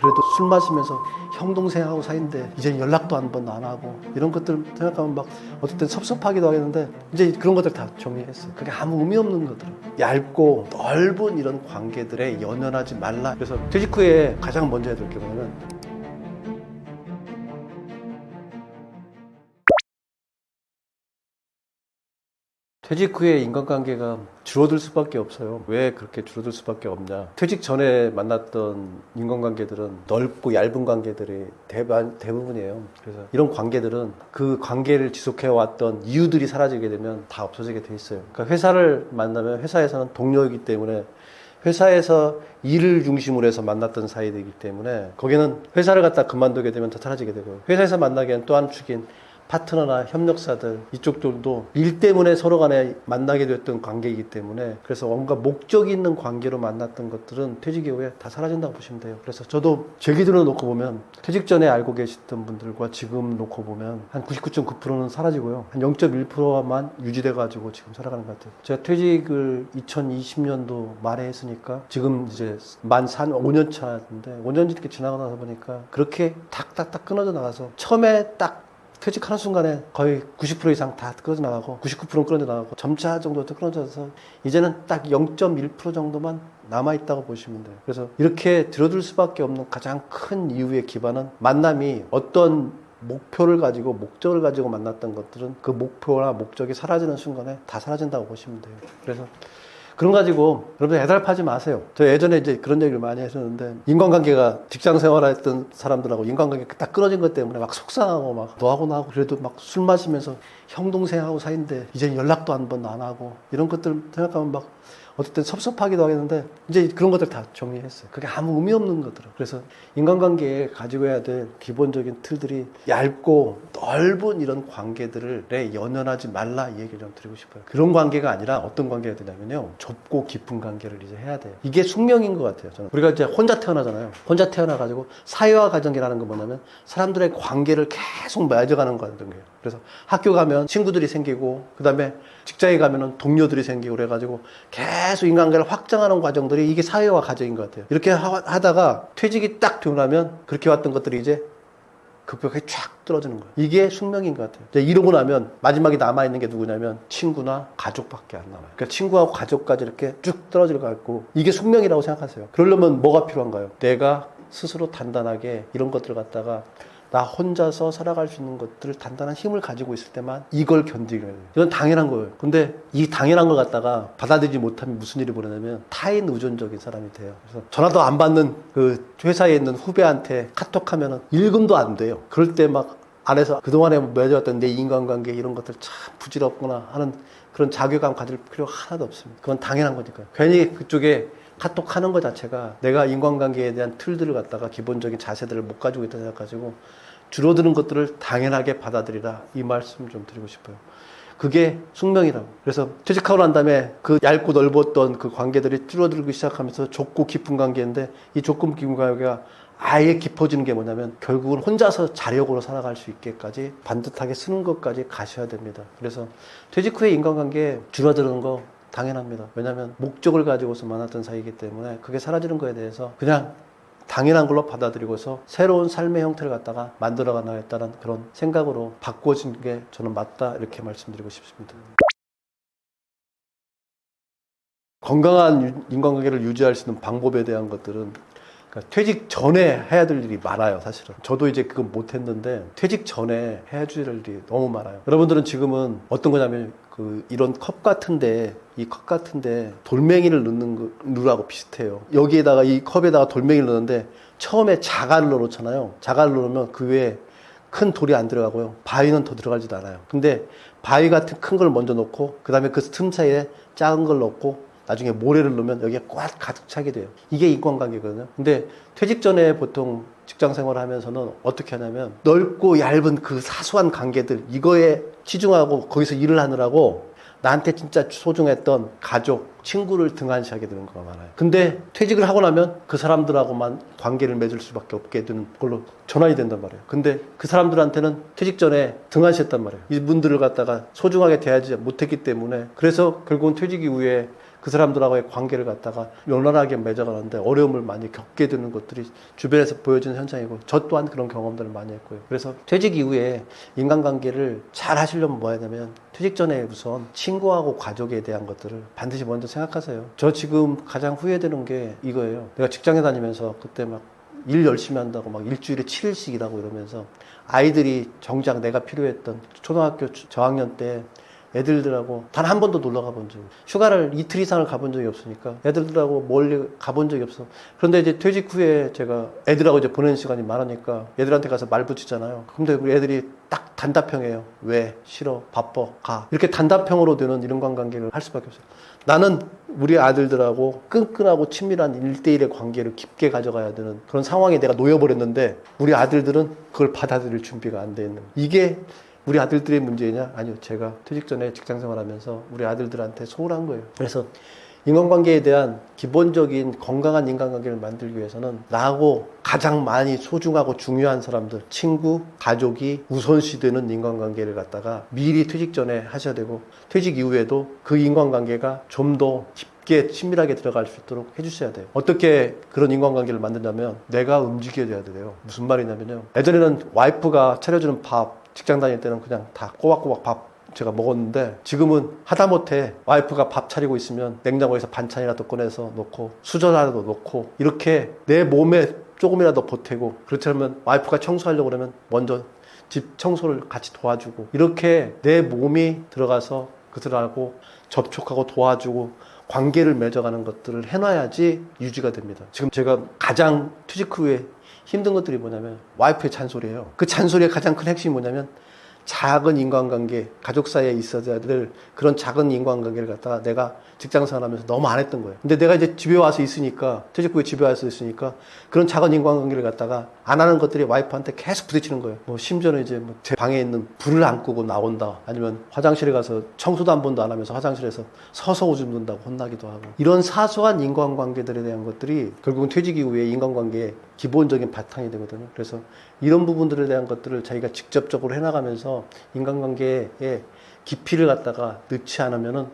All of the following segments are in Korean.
그래도 술 마시면서 형 동생하고 사이인데 이제 연락도 한 번도 안 하고 이런 것들 생각하면 막땐 섭섭하기도 하겠는데 이제 그런 것들 다 정리했어요. 그게 아무 의미 없는 것들. 얇고 넓은 이런 관계들에 연연하지 말라. 그래서 퇴직 후에 가장 먼저 해야 될 게 뭐냐면 퇴직 후에 인간관계가 줄어들 수밖에 없어요. 왜 그렇게 줄어들 수밖에 없냐? 퇴직 전에 만났던 인간관계들은 넓고 얇은 관계들이 대반, 대부분이에요. 그래서 이런 관계들은 그 관계를 지속해 왔던 이유들이 사라지게 되면 다 없어지게 돼 있어요. 그러니까 회사를 만나면 회사에서는 동료이기 때문에 회사에서 일을 중심으로 해서 만났던 사이이기 때문에 거기는 회사를 갖다 그만두게 되면 다 사라지게 되고 회사에서 만나기엔 또 한 축인 파트너나 협력사들 이쪽들도 일 때문에 서로 간에 만나게 됐던 관계이기 때문에 그래서 뭔가 목적이 있는 관계로 만났던 것들은 퇴직 이후에 다 사라진다고 보시면 돼요. 그래서 저도 제 기준으로 놓고 보면 퇴직 전에 알고 계셨던 분들과 지금 놓고 보면 한 99.9%는 사라지고요. 한 0.1%만 유지돼 가지고 지금 살아가는 것 같아요. 제가 퇴직을 2020년도 말에 했으니까 지금 이제 만 4, 5년 차인데 5년 이렇게 지나고 나서 보니까 그렇게 탁탁탁 끊어져 나가서 처음에 딱 퇴직하는 순간에 거의 90% 이상 다 끊어져 나가고 99%는 끊어져 나가고 점차 정도 끊어져서 이제는 딱 0.1% 정도만 남아 있다고 보시면 돼요. 그래서 이렇게 들어둘 수밖에 없는 가장 큰 이유의 기반은 만남이 어떤 목표를 가지고 목적을 가지고 만났던 것들은 그 목표나 목적이 사라지는 순간에 다 사라진다고 보시면 돼요. 그래서 그런 거 가지고 여러분 애달파지 마세요. 저 예전에 이제 그런 얘기를 많이 했었는데 인간관계가 직장 생활했던 사람들하고 인간관계 딱 끊어진 것 때문에 막 속상하고 막 너하고 나하고 그래도 막 술 마시면서 형 동생하고 사이인데 이제 연락도 한 번도 안 하고 이런 것들 생각하면 막 어떨 땐 섭섭하기도 하겠는데 이제 그런 것들 다 정리했어요. 그게 아무 의미 없는 것들은. 그래서 인간관계에 가지고 해야 될 기본적인 틀들이 얇고 넓은 이런 관계들에 연연하지 말라 이 얘기를 좀 드리고 싶어요. 그런 관계가 아니라 어떤 관계가 되냐면요. 좁고 깊은 관계를 이제 해야 돼요. 이게 숙명인 것 같아요. 저는. 우리가 이제 혼자 태어나잖아요. 혼자 태어나 가지고 사회화 과정이라는 건 뭐냐면 사람들의 관계를 계속 맺어가는 과정이에요. 그래서 학교 가면 친구들이 생기고 그 다음에 직장에 가면은 동료들이 생기고 그래가지고 계속 인간관계를 확장하는 과정들이 이게 사회화 과정인 것 같아요. 이렇게 하- 하다가 퇴직이 딱 되고 나면 그렇게 왔던 것들이 이제 급격하게 쫙 떨어지는 거예요. 이게 숙명인 것 같아요. 이제 이러고 나면 마지막에 남아있는 게 누구냐면 친구나 가족밖에 안 남아요. 그러니까 친구하고 가족까지 이렇게 쭉 떨어질 것 같고 이게 숙명이라고 생각하세요. 그러려면 뭐가 필요한가요? 내가 스스로 단단하게 이런 것들을 갖다가 나 혼자서 살아갈 수 있는 것들을 단단한 힘을 가지고 있을 때만 이걸 견디게 돼요. 이건 당연한 거예요. 근데 이 당연한 걸 갖다가 받아들이지 못하면 무슨 일이 벌어냐면 타인 의존적인 사람이 돼요. 그래서 전화도 안 받는 그 회사에 있는 후배한테 카톡하면은 일금도 안 돼요. 그럴 때 막 안에서 그동안에 맺어왔던 내 인간관계 이런 것들 참 부질없구나 하는 그런 자괴감 가질 필요가 하나도 없습니다. 그건 당연한 거니까요. 괜히 그쪽에 카톡 하는 것 자체가 내가 인간관계에 대한 틀들을 갖다가 기본적인 자세들을 못 가지고 있다 생각가지고 줄어드는 것들을 당연하게 받아들이라 이 말씀 좀 드리고 싶어요. 그게 숙명이라고. 그래서 퇴직하고 난 다음에 그 얇고 넓었던 그 관계들이 줄어들기 시작하면서 좁고 깊은 관계인데 이 좁고 깊은 관계가 아예 깊어지는 게 뭐냐면 결국은 혼자서 자력으로 살아갈 수 있게까지 반듯하게 쓰는 것까지 가셔야 됩니다. 그래서 퇴직 후에 인간관계 줄어드는 거 당연합니다. 왜냐하면 목적을 가지고서 만났던 사이이기 때문에 그게 사라지는 거에 대해서 그냥 당연한 걸로 받아들이고서 새로운 삶의 형태를 갖다가 만들어 가나겠다는 그런 생각으로 바꿔진 게 저는 맞다 이렇게 말씀드리고 싶습니다. 건강한 유- 인간관계를 유지할 수 있는 방법에 대한 것들은 그러니까 퇴직 전에 해야 될 일이 많아요, 사실은. 저도 이제 그건 못 했는데 퇴직 전에 해야 될 일이 너무 많아요. 여러분들은 지금은 어떤 거냐면 그 이런 컵 같은데 이 컵 같은데 돌멩이를 넣는 거 누라고 비슷해요. 여기에다가 이 컵에다가 돌멩이를 넣는데 처음에 자갈을 넣어놓잖아요. 자갈을 넣으면 그 위에 큰 돌이 안 들어가고요. 바위는 더 들어가지도 않아요. 근데 바위 같은 큰 걸 먼저 넣고 그 다음에 그 틈 사이에 작은 걸 넣고 나중에 모래를 넣으면 여기에 꽉 가득 차게 돼요. 이게 인간관계거든요. 근데 퇴직 전에 보통 직장 생활을 하면서는 어떻게 하냐면 넓고 얇은 그 사소한 관계들 이거에 치중하고 거기서 일을 하느라고 나한테 진짜 소중했던 가족, 친구를 등한시하게 되는 거가 많아요. 근데 퇴직을 하고 나면 그 사람들하고만 관계를 맺을 수밖에 없게 되는 걸로 전환이 된단 말이에요. 근데 그 사람들한테는 퇴직 전에 등한시했단 말이에요. 이분들을 갖다가 소중하게 대하지 못했기 때문에 그래서 결국은 퇴직 이후에 그 사람들하고의 관계를 갖다가 원활하게 맺어가는데 어려움을 많이 겪게 되는 것들이 주변에서 보여지는 현상이고 저 또한 그런 경험들을 많이 했고요. 그래서 퇴직 이후에 인간관계를 잘 하시려면 뭐 해야 되면 퇴직 전에 우선 친구하고 가족에 대한 것들을 반드시 먼저 생각하세요. 저 지금 가장 후회되는 게 이거예요. 내가 직장에 다니면서 그때 막 일 열심히 한다고 막 일주일에 7일씩 일하고 이러면서 아이들이 정작 내가 필요했던 초등학교 저학년 때 애들들하고 단 한 번도 놀러 가본 적이 없어요. 휴가를 이틀 이상을 가본 적이 없으니까 애들들하고 멀리 가본 적이 없어. 그런데 이제 퇴직 후에 제가 애들하고 이제 보내는 시간이 많으니까 애들한테 가서 말 붙이잖아요. 근데 우리 애들이 딱 단답형이에요. 왜? 싫어. 바빠. 가. 이렇게 단답형으로 되는 이런 관계를 할 수밖에 없어요. 나는 우리 아들들하고 끈끈하고 친밀한 일대일의 관계를 깊게 가져가야 되는 그런 상황에 내가 놓여버렸는데 우리 아들들은 그걸 받아들일 준비가 안 돼 있는. 이게 우리 아들들의 문제냐? 아니요. 제가 퇴직 전에 직장 생활하면서 우리 아들들한테 소홀한 거예요. 그래서 인간관계에 대한 기본적인 건강한 인간관계를 만들기 위해서는 나하고 가장 많이 소중하고 중요한 사람들, 친구, 가족이 우선시되는 인간관계를 갖다가 미리 퇴직 전에 하셔야 되고 퇴직 이후에도 그 인간관계가 좀 더 깊게 친밀하게 들어갈 수 있도록 해주셔야 돼요. 어떻게 그런 인간관계를 만드냐면 내가 움직여야 돼요. 무슨 말이냐면요. 예전에는 와이프가 차려주는 밥, 직장 다닐 때는 그냥 다 꼬박꼬박 밥 제가 먹었는데 지금은 하다못해 와이프가 밥 차리고 있으면 냉장고에서 반찬이라도 꺼내서 놓고 수저라도 놓고 이렇게 내 몸에 조금이라도 보태고 그렇지 않으면 와이프가 청소하려고 그러면 먼저 집 청소를 같이 도와주고 이렇게 내 몸이 들어가서 그들하고 접촉하고 도와주고 관계를 맺어가는 것들을 해놔야지 유지가 됩니다. 지금 제가 가장 퇴직 후에 힘든 것들이 뭐냐면 와이프의 잔소리예요. 그 잔소리의 가장 큰 핵심이 뭐냐면 작은 인간관계, 가족 사이에 있어야 될 그런 작은 인간관계를 갖다가 내가 직장 생활하면서 너무 안 했던 거예요. 근데 내가 이제 집에 와서 있으니까, 퇴직 후에 집에 와서 있으니까 그런 작은 인간관계를 갖다가 안 하는 것들이 와이프한테 계속 부딪히는 거예요. 뭐 심지어는 이제 뭐 제 방에 있는 불을 안 끄고 나온다. 아니면 화장실에 가서 청소도 한 번도 안 하면서 화장실에서 서서 오줌 눈다고 혼나기도 하고. 이런 사소한 인간관계들에 대한 것들이 결국은 퇴직 이후에 인간관계의 기본적인 바탕이 되거든요. 그래서 이런 부분들에 대한 것들을 자기가 직접적으로 해나가면서 인간관계에 깊이를 갖다가 넣지 않으면은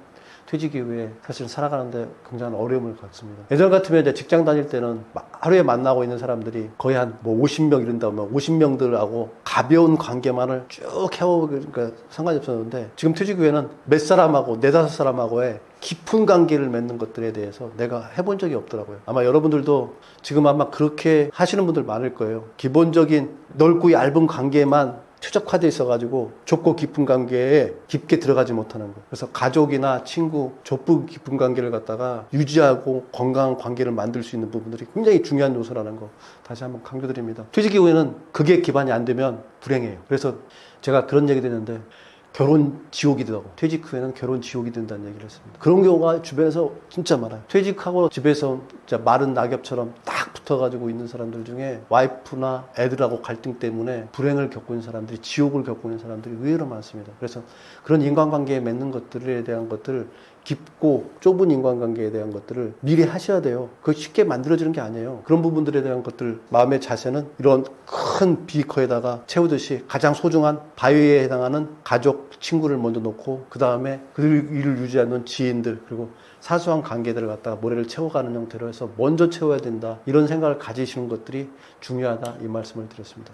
퇴직 이후에 사실 살아가는데 굉장한 어려움을 갖습니다. 예전 같으면 이제 직장 다닐 때는 막 하루에 만나고 있는 사람들이 거의 한 뭐 50명 이른다면 50명들하고 가벼운 관계만을 쭉 해오니까 상관이 없었는데 지금 퇴직 후에는 몇 사람하고 네다섯 사람하고의 깊은 관계를 맺는 것들에 대해서 내가 해본 적이 없더라고요. 아마 여러분들도 지금 아마 그렇게 하시는 분들 많을 거예요. 기본적인 넓고 얇은 관계만 최적화돼 있어가지고 좁고 깊은 관계에 깊게 들어가지 못하는 거. 그래서 가족이나 친구, 좁고 깊은 관계를 갖다가 유지하고 건강한 관계를 만들 수 있는 부분들이 굉장히 중요한 요소라는 거 다시 한번 강조드립니다. 퇴직 이후에는 그게 기반이 안 되면 불행해요. 그래서 제가 그런 얘기 듣는데 결혼 지옥이 되고 퇴직 후에는 결혼 지옥이 된다는 얘기를 했습니다. 그런 경우가 주변에서 진짜 많아요. 퇴직하고 집에서 진짜 마른 낙엽처럼 딱 붙어가지고 있는 사람들 중에 와이프나 애들하고 갈등 때문에 불행을 겪고 있는 사람들이 지옥을 겪고 있는 사람들이 의외로 많습니다. 그래서 그런 인간관계에 맺는 것들에 대한 것들을 깊고 좁은 인간관계에 대한 것들을 미리 하셔야 돼요. 그거 쉽게 만들어지는 게 아니에요. 그런 부분들에 대한 것들, 마음의 자세는 이런 큰 비커에다가 채우듯이 가장 소중한 바위에 해당하는 가족, 친구를 먼저 놓고 그 다음에 그들 일을 유지하는 지인들 그리고 사소한 관계들을 갖다가 모래를 채워가는 형태로 해서 먼저 채워야 된다. 이런 생각을 가지시는 것들이 중요하다. 이 말씀을 드렸습니다.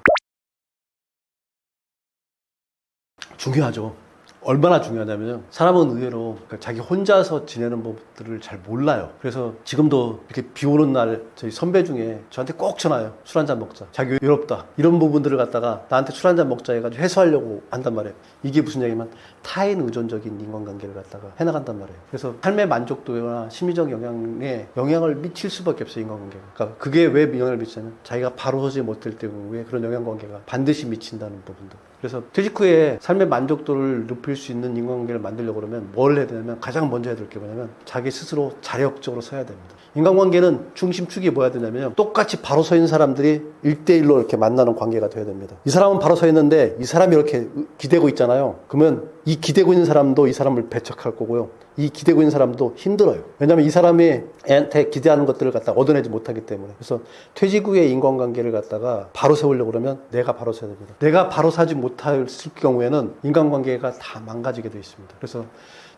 중요하죠. 얼마나 중요하냐면요. 사람은 의외로 자기 혼자서 지내는 법들을 잘 몰라요. 그래서 지금도 이렇게 비 오는 날 저희 선배 중에 저한테 꼭 전화요. 술 한잔 먹자. 자기 외롭다. 이런 부분들을 갖다가 나한테 술 한잔 먹자 해가지고 해소하려고 한단 말이에요. 이게 무슨 얘기냐면 타인 의존적인 인간관계를 갖다가 해나간단 말이에요. 그래서 삶의 만족도나 심리적 영향에 영향을 미칠 수밖에 없어요. 인간관계가. 그러니까 그게 왜 영향을 미치냐면 자기가 바로 서지 못할 경우에 그런 영향관계가 반드시 미친다는 부분도. 그래서 퇴직 후에 삶의 만족도를 높일 수 있는 인간관계를 만들려고 그러면 뭘 해야 되냐면 가장 먼저 해야 될 게 뭐냐면 자기 스스로 자력적으로 서야 됩니다. 인간관계는 중심축이 뭐야 되냐면 똑같이 바로 서 있는 사람들이 일대일로 이렇게 만나는 관계가 돼야 됩니다. 이 사람은 바로 서 있는데 이 사람이 이렇게 기대고 있잖아요. 그러면 이 기대고 있는 사람도 이 사람을 배척할 거고요. 이 기대고 있는 사람도 힘들어요. 왜냐하면 이 사람이 애한테 기대하는 것들을 갖다 얻어내지 못하기 때문에. 그래서 퇴직 후에 인간관계를 갖다가 바로 세우려고 그러면 내가 바로 서야 됩니다. 내가 바로 사지 못할 경우에는 인간관계가 다 망가지게 되어 있습니다. 그래서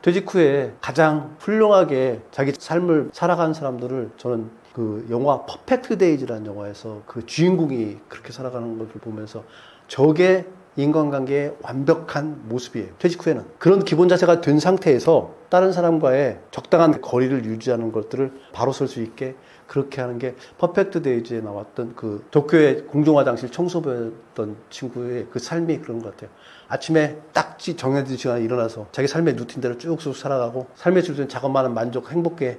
퇴직 후에 가장 훌륭하게 자기 삶을 살아가는 사람들을 저는 그 영화 퍼펙트 데이즈라는 영화에서 그 주인공이 그렇게 살아가는 것을 보면서 저게 인간관계의 완벽한 모습이에요. 퇴직 후에는. 그런 기본 자세가 된 상태에서 다른 사람과의 적당한 거리를 유지하는 것들을 바로 설 수 있게 그렇게 하는 게 퍼펙트 데이즈에 나왔던 그 도쿄의 공중화장실 청소부였던 친구의 그 삶이 그런 것 같아요. 아침에 딱 지- 정해진 시간에 일어나서 자기 삶의 루틴대로 쭉쭉 살아가고 삶의 질주는 작업만은 만족, 행복해.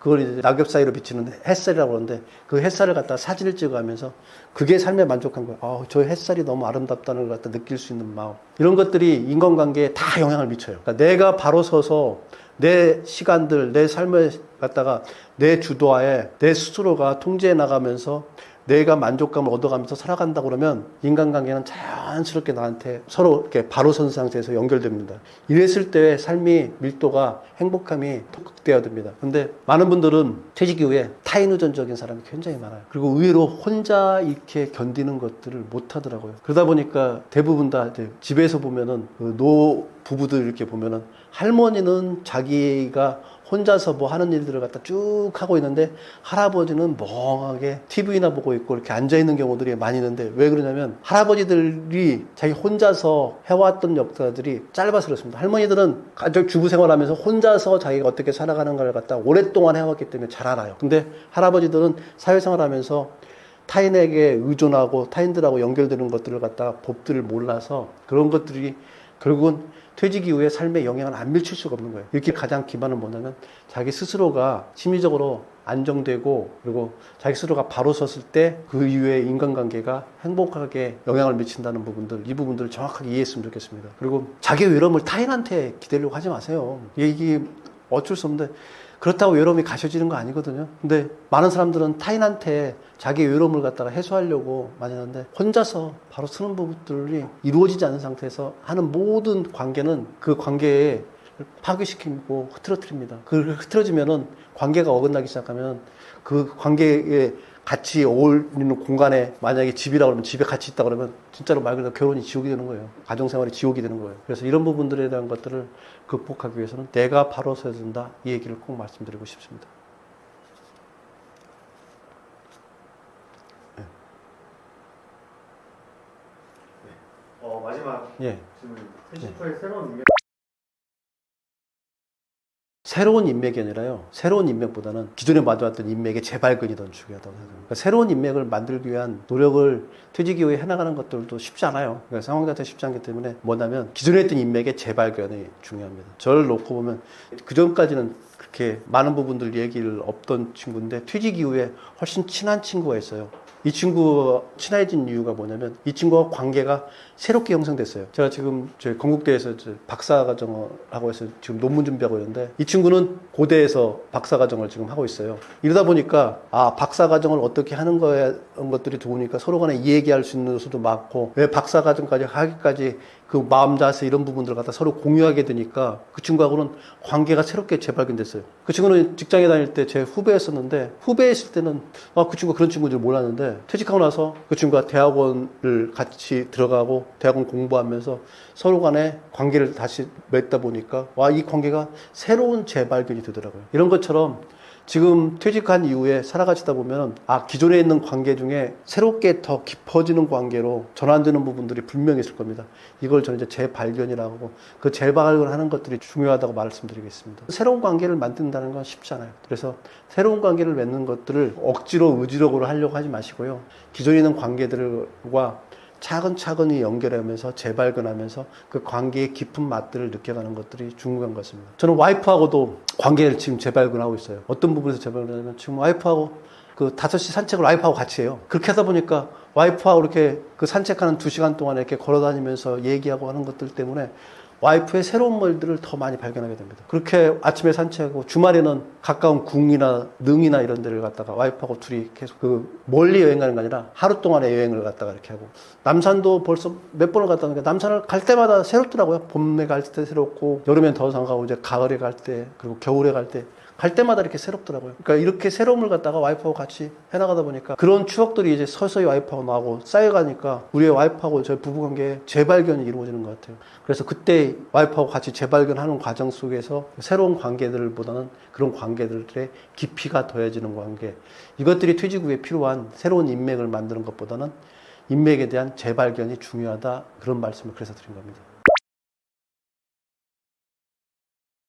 그걸 이제 낙엽 사이로 비치는 햇살이라고 하는데 그 햇살을 갖다 사진을 찍어가면서 그게 삶에 만족한 거예요. 아, 저 햇살이 너무 아름답다는 걸 갖다 느낄 수 있는 마음. 이런 것들이 인간관계에 다 영향을 미쳐요. 그러니까 내가 바로 서서 내 시간들, 내 삶을 갖다가 내 주도하에 내 스스로가 통제해 나가면서 내가 만족감을 얻어가면서 살아간다 그러면 인간관계는 자연스럽게 나한테 서로 이렇게 바로 선 상태에서 연결됩니다. 이랬을 때 삶이 밀도가 행복함이 더 극대화됩니다. 근데 많은 분들은 퇴직 이후에 타인 의존적인 사람이 굉장히 많아요. 그리고 의외로 혼자 이렇게 견디는 것들을 못 하더라고요. 그러다 보니까 대부분 다 이제 집에서 보면은 그 노 부부들 이렇게 보면은 할머니는 자기가 혼자서 뭐 하는 일들을 갖다 쭉 하고 있는데 할아버지는 멍하게 TV나 보고 있고 이렇게 앉아 있는 경우들이 많이 있는데 왜 그러냐면 할아버지들이 자기 혼자서 해왔던 역사들이 짧아서 그렇습니다. 할머니들은 가족 주부 생활하면서 혼자서 자기가 어떻게 살아가는가를 갖다 오랫동안 해왔기 때문에 잘 알아요. 근데 할아버지들은 사회생활하면서 타인에게 의존하고 타인들하고 연결되는 것들을 갖다가 법들을 몰라서 그런 것들이 결국은 퇴직 이후에 삶에 영향을 안 미칠 수가 없는 거예요. 이렇게 가장 기반은 뭐냐면 자기 스스로가 심리적으로 안정되고 그리고 자기 스스로가 바로 섰을 때 그 이후에 인간관계가 행복하게 영향을 미친다는 부분들 이 부분들을 정확하게 이해했으면 좋겠습니다. 그리고 자기 외로움을 타인한테 기대려고 하지 마세요. 이게 어쩔 수 없는데 그렇다고 외로움이 가셔지는 거 아니거든요. 근데 많은 사람들은 타인한테 자기 외로움을 갖다가 해소하려고 많이 하는데 혼자서 바로 쓰는 부분들이 이루어지지 않은 상태에서 하는 모든 관계는 그 관계에 파괴시키고 흐트러뜨립니다. 그 흐트러지면은 관계가 어긋나기 시작하면 그 관계에 같이 어울리는 공간에 만약에 집이라 그러면 집에 같이 있다 그러면 진짜로 말 그대로 결혼이 지옥이 되는 거예요. 가정생활이 지옥이 되는 거예요. 그래서 이런 부분들에 대한 것들을 극복하기 위해서는 내가 바로 서야 된다. 이 얘기를 꼭 말씀드리고 싶습니다. 어, 마지막 예. 질문. 퇴직후의 새로운 인맥 새로운 인맥이 아니라요. 새로운 인맥보다는 기존에 맞아왔던 인맥의 재발견이 더 중요하다고 생각합니다. 그러니까 새로운 인맥을 만들기 위한 노력을 퇴직 이후에 해나가는 것들도 쉽지 않아요. 그러니까 상황 자체가 쉽지 않기 때문에 뭐냐면 기존에 했던 인맥의 재발견이 중요합니다. 저를 놓고 보면 그 전까지는 그렇게 많은 부분들 얘기를 없던 친구인데 퇴직 이후에 훨씬 친한 친구가 있어요. 이 친구와 친해진 이유가 뭐냐면 이 친구와 관계가 새롭게 형성됐어요. 제가 지금 저희 건국대에서 박사과정을 하고 해서 지금 논문 준비하고 있는데 이 친구는 고대에서 박사과정을 지금 하고 있어요. 이러다 보니까 아 박사과정을 어떻게 하는 거에 것들이 좋으니까 서로 간에 이 얘기할 수 있는 수도 많고 왜 박사과정까지 하기까지 그 마음 자세 이런 부분들을 갖다 서로 공유하게 되니까 그 친구하고는 관계가 새롭게 재발견됐어요. 그 친구는 직장에 다닐 때 제 후배였었는데 후배였을 때는 아, 그 친구가 그런 친구인 줄 몰랐는데 퇴직하고 나서 그 친구가 대학원을 같이 들어가고 대학원 공부하면서 서로 간에 관계를 다시 맺다 보니까 와 이 관계가 새로운 재발견이 되더라고요. 이런 것처럼 지금 퇴직한 이후에 살아가시다 보면 아 기존에 있는 관계 중에 새롭게 더 깊어지는 관계로 전환되는 부분들이 분명히 있을 겁니다. 이걸 저는 이제 재발견이라고 그 재발견하는 것들이 중요하다고 말씀드리겠습니다. 새로운 관계를 만든다는 건 쉽지 않아요. 그래서 새로운 관계를 맺는 것들을 억지로 의지력으로 하려고 하지 마시고요. 기존에 있는 관계들과 차근차근히 연결하면서 재발견하면서 그 관계의 깊은 맛들을 느껴가는 것들이 중요한 것 같습니다. 저는 와이프하고도 관계를 지금 재발견하고 있어요. 어떤 부분에서 재발견하냐면 지금 와이프하고 그 5시 산책을 와이프하고 같이 해요. 그렇게 하다 보니까 와이프하고 이렇게 그 산책하는 2시간 동안에 이렇게 걸어 다니면서 얘기하고 하는 것들 때문에 와이프의 새로운 멀들을 더 많이 발견하게 됩니다. 그렇게 아침에 산책하고 주말에는 가까운 궁이나 능이나 이런 데를 갔다가 와이프하고 둘이 계속 그 멀리 여행 가는 게 아니라 하루 동안의 여행을 갔다가 이렇게 하고 남산도 벌써 몇 번을 갔다 오니까 남산을 갈 때마다 새롭더라고요. 봄에 갈 때 새롭고 여름엔 더 상가고 이제 가을에 갈 때 그리고 겨울에 갈 때 갈 때마다 이렇게 새롭더라고요. 그러니까 이렇게 새로움을 갖다가 와이프하고 같이 해나가다 보니까 그런 추억들이 이제 서서히 와이프하고 나하고 쌓여가니까 우리의 와이프하고 저희 부부관계에 재발견이 이루어지는 것 같아요. 그래서 그때 와이프하고 같이 재발견하는 과정 속에서 새로운 관계들보다는 그런 관계들의 깊이가 더해지는 관계. 이것들이 퇴직 후에 필요한 새로운 인맥을 만드는 것보다는 인맥에 대한 재발견이 중요하다. 그런 말씀을 그래서 드린 겁니다.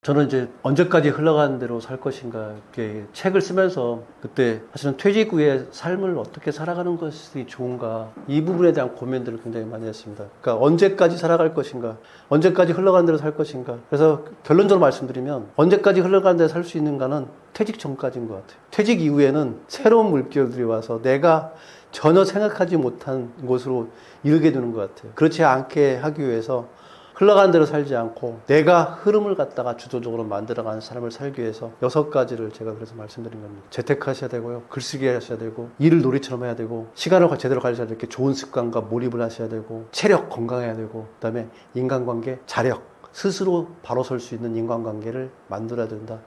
저는 이제 언제까지 흘러가는 대로 살 것인가 이렇게 책을 쓰면서 그때 사실은 퇴직 후에 삶을 어떻게 살아가는 것이 좋은가 이 부분에 대한 고민들을 굉장히 많이 했습니다. 그러니까 언제까지 살아갈 것인가, 언제까지 흘러가는 대로 살 것인가. 그래서 결론적으로 말씀드리면 언제까지 흘러가는 대로 살 수 있는가는 퇴직 전까지인 것 같아요. 퇴직 이후에는 새로운 물결들이 와서 내가 전혀 생각하지 못한 곳으로 이르게 되는 것 같아요. 그렇지 않게 하기 위해서 흘러가는 대로 살지 않고 내가 흐름을 갖다가 주도적으로 만들어가는 삶을 살기 위해서 여섯 가지를 제가 그래서 말씀드린 겁니다. 재택하셔야 되고요. 글쓰기 하셔야 되고 일을 놀이처럼 해야 되고 시간을 제대로 가져야 되고 좋은 습관과 몰입을 하셔야 되고 체력 건강해야 되고 그다음에 인간관계 자력 스스로 바로 설 수 있는 인간관계를 만들어야 된다.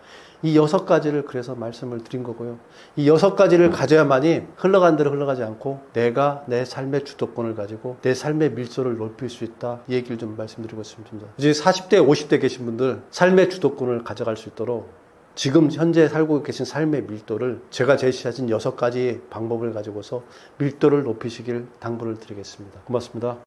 이 여섯 가지를 그래서 말씀을 드린 거고요. 이 여섯 가지를 가져야만이 흘러간 대로 흘러가지 않고 내가 내 삶의 주도권을 가지고 내 삶의 밀도를 높일 수 있다. 이 얘기를 좀 말씀드리고 싶습니다. 이제 40대, 50대 계신 분들 삶의 주도권을 가져갈 수 있도록 지금 현재 살고 계신 삶의 밀도를 제가 제시하신 여섯 가지 방법을 가지고서 밀도를 높이시길 당부를 드리겠습니다. 고맙습니다.